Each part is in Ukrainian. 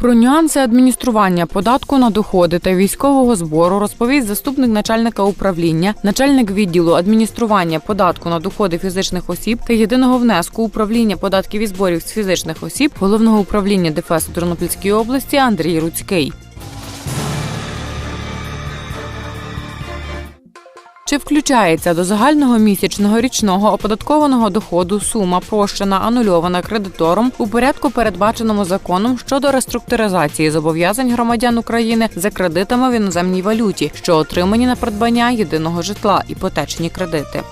Про нюанси адміністрування податку на доходи та військового збору розповість заступник начальника управління, начальник відділу адміністрування податку на доходи фізичних осіб та єдиного внеску управління податків і зборів з фізичних осіб головного управління ДФС у Тернопільській області Андрій Руцький. Чи включається до загального місячного річного оподаткованого доходу сума прощена анульована кредитором у порядку, передбаченому законом щодо реструктуризації зобов'язань громадян України за кредитами в іноземній валюті, що отримані на придбання єдиного житла, іпотечні кредити?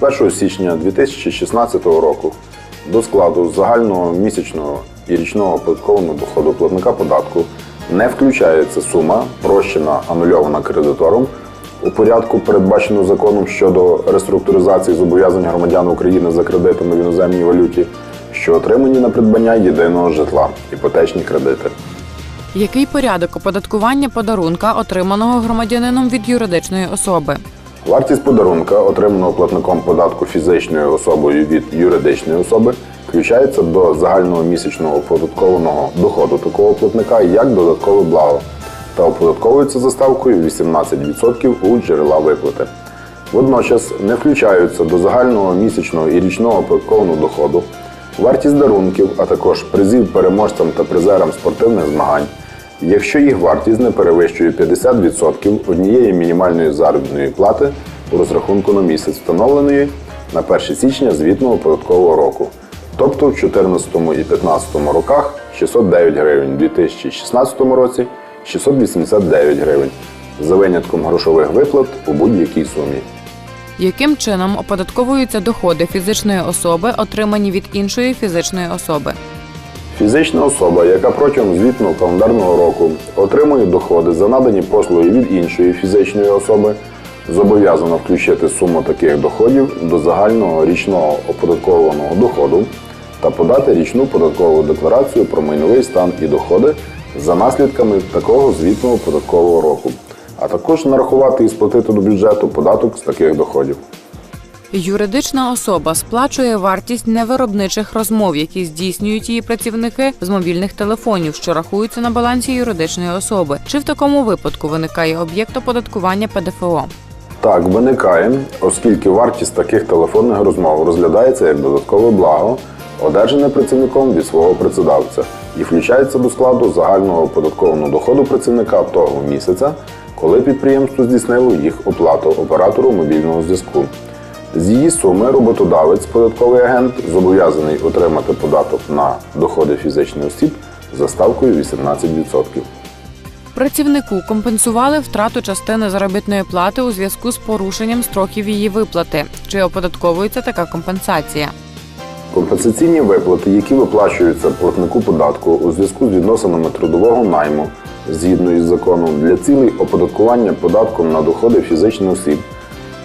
З 1 січня 2016 року до складу загального місячного і річного оподаткованого доходу платника податку не включається сума, прощена анульована кредитором у порядку, передбаченого законом щодо реструктуризації зобов'язань громадян України за кредитами в іноземній валюті, що отримані на придбання єдиного житла, іпотечні кредити. Який порядок оподаткування подарунка, отриманого громадянином від юридичної особи? Вартість подарунка, отриманого платником податку фізичною особою від юридичної особи, включається до загального місячного оподаткованого доходу такого платника як додаткове благо та оподатковується за ставкою 18% у джерела виплати. Водночас не включаються до загального місячного і річного оподаткованого доходу, вартість дарунків, а також призів переможцям та призерам спортивних змагань, якщо їх вартість не перевищує 50% однієї мінімальної заробітної плати у розрахунку на місяць, встановленої на 1 січня звітного податкового року, тобто в 2014 і 2015 роках 609 гривень, у 2016 році 689 гривень, за винятком грошових виплат у будь-якій сумі. Яким чином оподатковуються доходи фізичної особи, отримані від іншої фізичної особи? Фізична особа, яка протягом звітного календарного року отримує доходи за надані послуги від іншої фізичної особи, зобов'язана включити суму таких доходів до загального річного оподаткованого доходу та подати річну податкову декларацію про майновий стан і доходи за наслідками такого звітного податкового року, а також нарахувати і сплатити до бюджету податок з таких доходів. Юридична особа сплачує вартість невиробничих розмов, які здійснюють її працівники з мобільних телефонів, що рахуються на балансі юридичної особи. Чи в такому випадку виникає об'єкт оподаткування ПДФО? Так, виникає, оскільки вартість таких телефонних розмов розглядається як додаткове благо, одержане працівником від свого працедавця, і включається до складу загального оподаткованого доходу працівника того місяця, коли підприємство здійснило їх оплату оператору мобільного зв'язку. З її суми роботодавець, податковий агент, зобов'язаний отримати податок на доходи фізичних осіб за ставкою 18%. Працівнику компенсували втрату частини заробітної плати у зв'язку з порушенням строків її виплати. Чи оподатковується така компенсація? Компенсаційні виплати, які виплачуються платнику податку у зв'язку з відносинами трудового найму згідно із законом для цілей оподаткування податком на доходи фізичних осіб,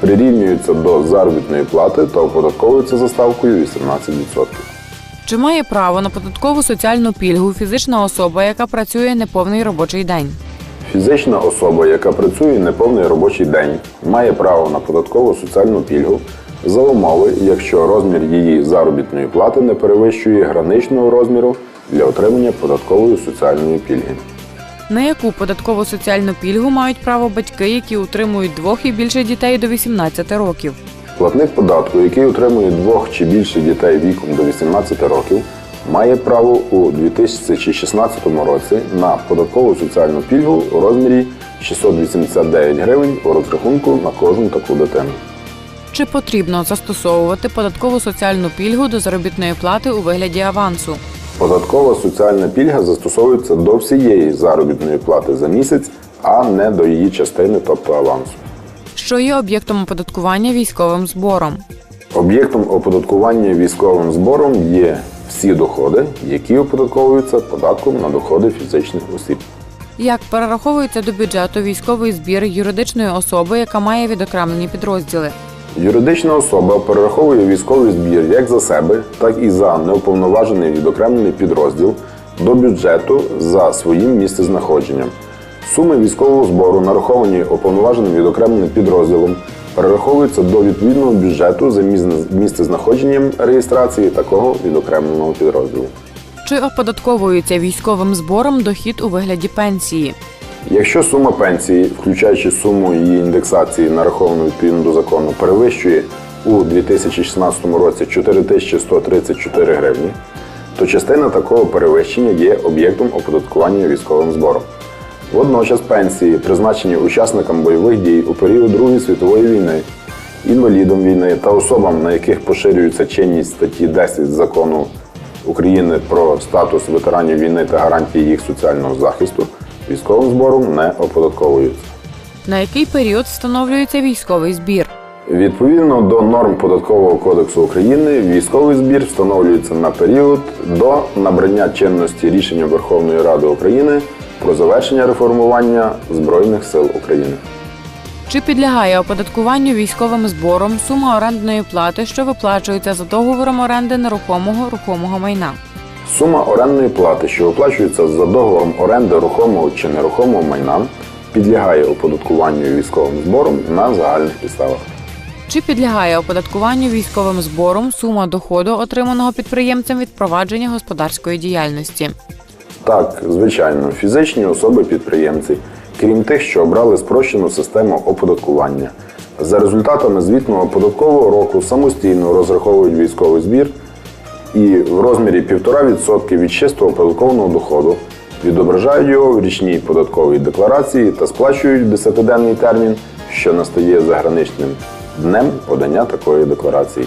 прирівнюються до заробітної плати та оподатковуються за ставкою 18%. Чи має право на податкову соціальну пільгу фізична особа, яка працює неповний робочий день? Фізична особа, яка працює неповний робочий день, має право на податкову соціальну пільгу за умови, якщо розмір її заробітної плати не перевищує граничного розміру для отримання податкової соціальної пільги. На яку податкову соціальну пільгу мають право батьки, які утримують двох і більше дітей до 18 років? Платник податку, який утримує двох чи більше дітей віком до 18 років, має право у 2016 році на податкову соціальну пільгу у розмірі 689 гривень у розрахунку на кожну таку дитину. Чи потрібно застосовувати податкову соціальну пільгу до заробітної плати у вигляді авансу? Податкова соціальна пільга застосовується до всієї заробітної плати за місяць, а не до її частини, тобто авансу. Що є об'єктом оподаткування військовим збором? Об'єктом оподаткування військовим збором є всі доходи, які оподатковуються податком на доходи фізичних осіб. Як перераховується до бюджету військовий збір юридичної особи, яка має відокремлені підрозділи? Юридична особа перераховує військовий збір як за себе, так і за неуповноважений відокремлений підрозділ до бюджету за своїм місцезнаходженням. Суми військового збору, нараховані уповноваженим відокремленим підрозділом, перераховуються до відповідного бюджету за місцезнаходженням реєстрації такого відокремленого підрозділу. Чи оподатковується військовим збором дохід у вигляді пенсії? Якщо сума пенсії, включаючи суму її індексації, нараховану відповідно до закону, перевищує у 2016 році 4134 гривні, то частина такого перевищення є об'єктом оподаткування військовим збором. Водночас пенсії, призначені учасникам бойових дій у період Другої світової війни, інвалідам війни та особам, на яких поширюється чинність статті 10 закону України про статус ветеранів війни та гарантії їх соціального захисту, військовим збором не оподатковуються. На який період встановлюється військовий збір? Відповідно до норм Податкового кодексу України, військовий збір встановлюється на період до набрання чинності рішення Верховної Ради України про завершення реформування Збройних сил України. Чи підлягає оподаткуванню військовим збором сума орендної плати, що виплачується за договором оренди нерухомого рухомого майна? Сума орендної плати, що виплачується за договором оренди рухомого чи нерухомого майна, підлягає оподаткуванню військовим збором на загальних підставах. Чи підлягає оподаткуванню військовим збором сума доходу, отриманого підприємцем від провадження господарської діяльності? Так, звичайно, фізичні особи-підприємці, крім тих, що обрали спрощену систему оподаткування, за результатами звітного податкового року самостійно розраховують військовий збір і в розмірі 1,5% від чистого податкового доходу відображають його в річній податковій декларації та сплачують в 10-денний термін, що настає за граничним днем подання такої декларації.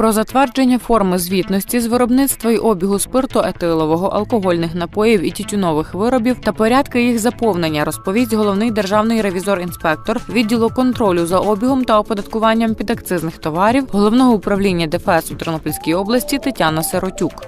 Про затвердження форми звітності з виробництва й обігу спирту етилового, алкогольних напоїв і тютюнових виробів та порядки їх заповнення розповість головний державний ревізор-інспектор відділу контролю за обігом та оподаткуванням підакцизних товарів головного управління ДФС у Тернопільській області Тетяна Сиротюк.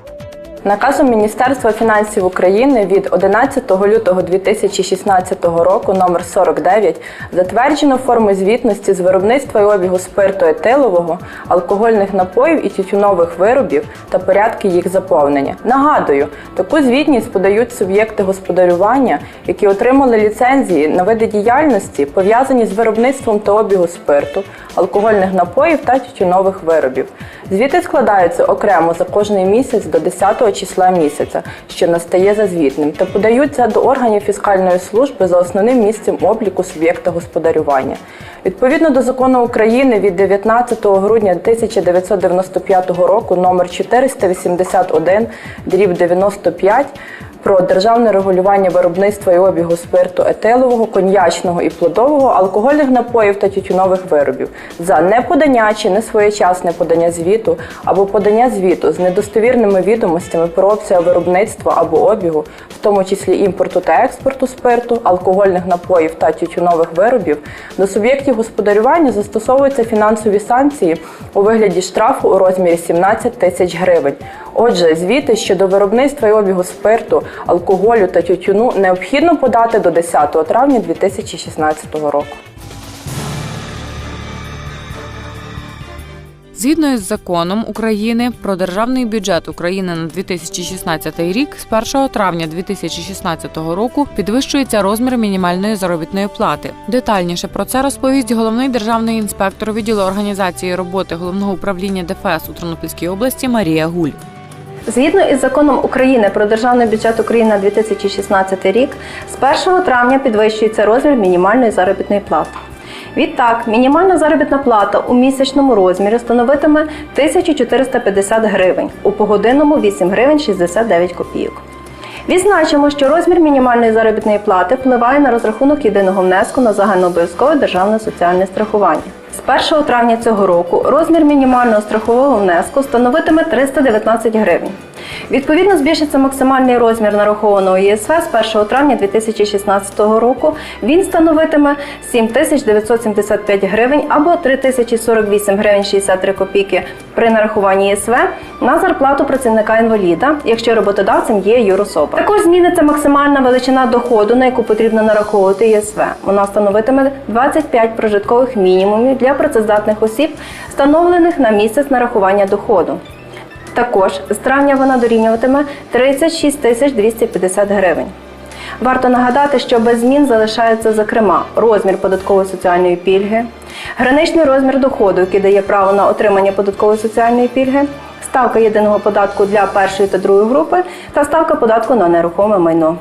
Наказом Міністерства фінансів України від 11 лютого 2016 року номер 49 затверджено форми звітності з виробництва і обігу спирту етилового, алкогольних напоїв і тютюнових виробів та порядки їх заповнення. Нагадую, таку звітність подають суб'єкти господарювання, які отримали ліцензії на види діяльності, пов'язані з виробництвом та обігу спирту, алкогольних напоїв та тютюнових виробів. Звіти складаються окремо за кожний місяць до 10 числа місяця, що настає за звітним, та подаються до органів фіскальної служби за основним місцем обліку суб'єкта господарювання. Відповідно до закону України від 19 грудня 1995 року номер 481 дріб 95 про державне регулювання виробництва і обігу спирту етилового, коньячного і плодового, алкогольних напоїв та тютюнових виробів за неподання чи несвоєчасне подання звіту або подання звіту з недостовірними відомостями про обсяг виробництва або обігу, в тому числі імпорту та експорту спирту, алкогольних напоїв та тютюнових виробів, до суб'єктів господарювання застосовуються фінансові санкції у вигляді штрафу у розмірі 17 тисяч гривень. Отже, звіти щодо виробництва і обігу спирту, алкоголю та тютюну необхідно подати до 10 травня 2016 року. Згідно із законом України про державний бюджет України на 2016 рік, з 1 травня 2016 року підвищується розмір мінімальної заробітної плати. Детальніше про це розповість головний державний інспектор відділу організації роботи головного управління ДФС у Тернопільській області Марія Гуль. Згідно із законом України про державний бюджет України на 2016 рік, з 1 травня підвищується розмір мінімальної заробітної плати. Відтак, мінімальна заробітна плата у місячному розмірі становитиме 1450 гривень, у погодинному 8 гривень 69 копійок. Відзначимо, що розмір мінімальної заробітної плати впливає на розрахунок єдиного внеску на загальнообов'язкове державне соціальне страхування. З 1 травня цього року розмір мінімального страхового внеску становитиме 319 гривень. Відповідно, збільшиться максимальний розмір нарахованого ЄСВ з 1 травня 2016 року. Він становитиме 7975 гривень або 3048 гривень 63 копійки при нарахуванні ЄСВ на зарплату працівника інваліда, якщо роботодавцем є юрособа. Також зміниться максимальна величина доходу, на яку потрібно нараховувати ЄСВ. Вона становитиме 25 прожиткових мінімумів для працездатних осіб, встановлених на місяць нарахування доходу. Також з травня вона дорівнюватиме 36 тисяч 250 гривень. Варто нагадати, що без змін залишається зокрема розмір податкової соціальної пільги, граничний розмір доходу, який дає право на отримання податкової соціальної пільги, ставка єдиного податку для першої та другої групи та ставка податку на нерухоме майно.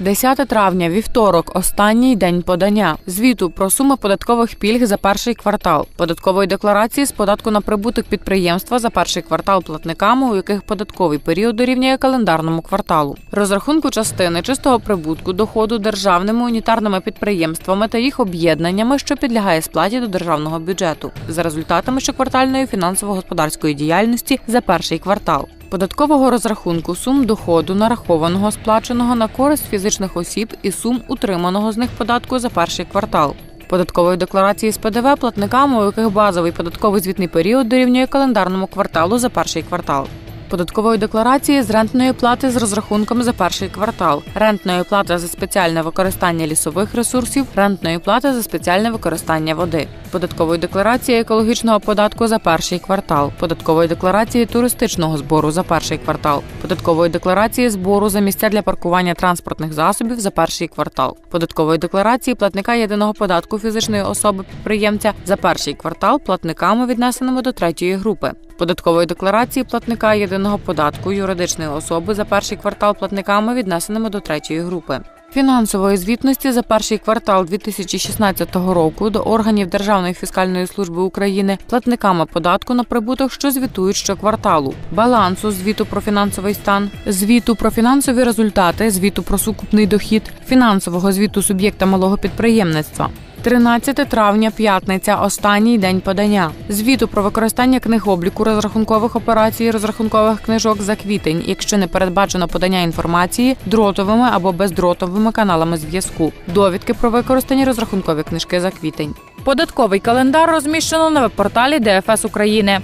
10 травня, вівторок, останній день подання. Звіту про суми податкових пільг за перший квартал, податкової декларації з податку на прибуток підприємства за перший квартал платниками, у яких податковий період дорівнює календарному кварталу, розрахунку частини чистого прибутку доходу державними унітарними підприємствами та їх об'єднаннями, що підлягає сплаті до державного бюджету, за результатами щоквартальної фінансово-господарської діяльності за перший квартал податкового розрахунку сум доходу, нарахованого сплаченого на користь фізичних осіб і сум утриманого з них податку за перший квартал. Податкової декларації з ПДВ платниками, у яких базовий податковий звітний період дорівнює календарному кварталу за перший квартал. Податкової декларації з рентної плати з розрахунком за перший квартал, рентної плати за спеціальне використання лісових ресурсів, рентної плати за спеціальне використання води, податкової декларації екологічного податку за перший квартал, податкової декларації туристичного збору за перший квартал, податкової декларації збору за місця для паркування транспортних засобів за перший квартал, податкової декларації платника єдиного податку фізичної особи підприємця за перший квартал платниками віднесеними до третьої групи. Податкової декларації платника єдиного податку юридичної особи за перший квартал платниками віднесеними до третьої групи. Фінансової звітності за перший квартал 2016 року до органів Державної фіскальної служби України платниками податку на прибуток, що звітують щокварталу, балансу звіту про фінансовий стан, звіту про фінансові результати, звіту про сукупний дохід, фінансового звіту суб'єкта малого підприємництва. 13 травня, п'ятниця, останній день подання. Звіту про використання книг обліку розрахункових операцій, розрахункових книжок за квітень, якщо не передбачено подання інформації дротовими або бездротовими каналами зв'язку. Довідки про використані розрахункові книжки за квітень. Податковий календар розміщено на веб-порталі ДФС України.